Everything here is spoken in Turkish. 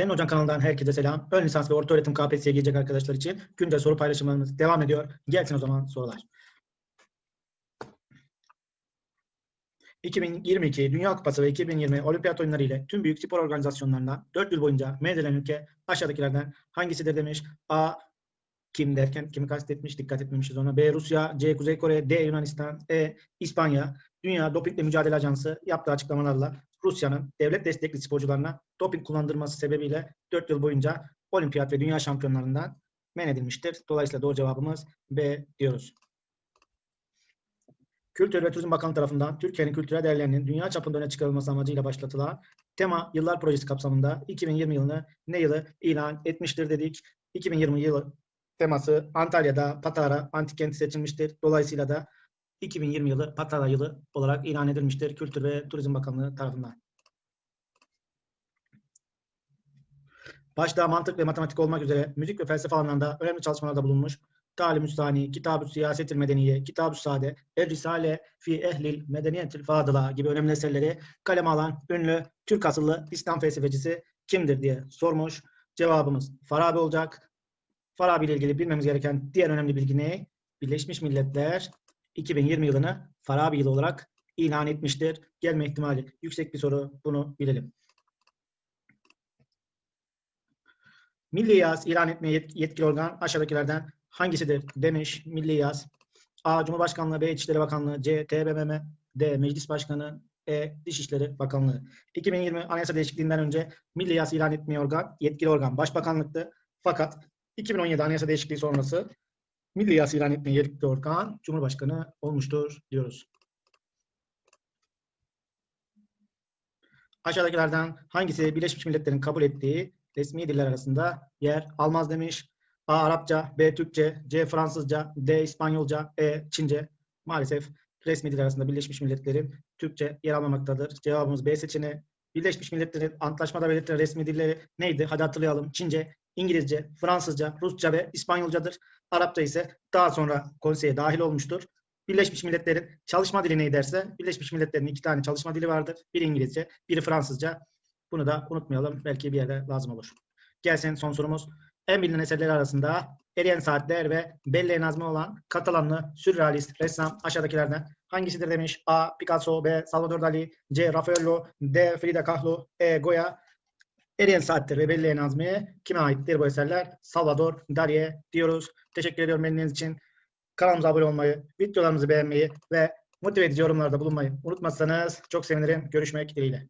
Senin Hocan kanalından herkese selam. Ön lisans ve orta öğretim KPSS'ye girecek arkadaşlar için güncel soru paylaşımlarımız devam ediyor. Gelsin o zaman sorular. 2022 Dünya Kupası ve 2020 Olimpiyat Oyunları ile tüm büyük spor organizasyonlarına 4 yıl boyunca meydelen ülke aşağıdakilerden hangisidir demiş. A. Kim derken kimi kastetmiş dikkat etmemişiz ona. B. Rusya, C. Kuzey Kore, D. Yunanistan, E. İspanya. Dünya Dopingle Mücadele Ajansı yaptığı açıklamalarla Rusya'nın devlet destekli sporcularına doping kullandırması sebebiyle 4 yıl boyunca olimpiyat ve dünya şampiyonlarından men edilmiştir. Dolayısıyla doğru cevabımız B diyoruz. Kültür ve Turizm Bakanlığı tarafından Türkiye'nin kültürel değerlerinin dünya çapında öne çıkarılması amacıyla başlatılan Tema Yıllar Projesi kapsamında 2020 yılını ne yılı ilan etmiştir dedik. 2020 yılı teması Antalya'da Patara Antik Kenti seçilmiştir. Dolayısıyla da 2020 yılı Patara yılı olarak ilan edilmiştir Kültür ve Turizm Bakanlığı tarafından. Başta mantık ve matematik olmak üzere müzik ve felsefe alanlarında önemli çalışmalarda bulunmuş. Talim-ü Sani, Kitab-ı Siyaset-i Medeniye, Kitab-ı Sade, Er-Risale fi Ehlil Medeniyetil Fadıla gibi önemli eserleri kaleme alan ünlü Türk asıllı İslam felsefecisi kimdir diye sormuş. Cevabımız Farabi olacak. Farabi ile ilgili bilmemiz gereken diğer önemli bilgi ne? Birleşmiş Milletler 2020 yılını Farabi yılı olarak ilan etmiştir. Gelme ihtimali yüksek bir soru. Bunu bilelim. Milli yaz ilan etmeye yet- yetkili organ aşağıdakilerden hangisidir demiş Milli yaz. A. Cumhurbaşkanlığı B. İçişleri Bakanlığı C. TBMM D. Meclis Başkanı E. Dışişleri Bakanlığı. 2020 Anayasa değişikliğinden önce Milli yaz ilan etmeye organ, yetkili organ Başbakanlıktı. Fakat 2017 Anayasa değişikliği sonrası Milli yas ilan etmeye yetkili organ Cumhurbaşkanı olmuştur diyoruz. Aşağıdakilerden hangisi Birleşmiş Milletler'in kabul ettiği resmi diller arasında yer almaz demiş. A. Arapça, B. Türkçe, C. Fransızca, D. İspanyolca, E. Çince. Maalesef resmi dil arasında Birleşmiş Milletler'in Türkçe yer almamaktadır. Cevabımız B seçeneği. Birleşmiş Milletler'in antlaşmada belirtilen resmi dilleri neydi? Hadi hatırlayalım. Çince, İngilizce, Fransızca, Rusça ve İspanyolcadır. Arapça ise daha sonra konseye dahil olmuştur. Birleşmiş Milletler'in çalışma dili ne derse Birleşmiş Milletler'in iki tane çalışma dili vardır. Biri İngilizce, biri Fransızca. Bunu da unutmayalım. Belki bir yerde lazım olur. Gelsin son sorumuz. En bilinen eserleri arasında Eriyen Saatler ve Belle Nazmi olan Katalanlı sürrealist ressam aşağıdakilerden hangisidir demiş. A. Picasso B. Salvador Dali C. Raffaello D. Frida Kahlo E. Goya Eriyen Saatler ve Belle Nazmi kime aittir bu eserler? Salvador Dali'ye diyoruz. Teşekkür ediyorum benimle için. Kanalımıza abone olmayı, videolarımızı beğenmeyi ve motive edici yorumlarda bulunmayı unutmazsanız çok sevinirim. Görüşmek dileğiyle.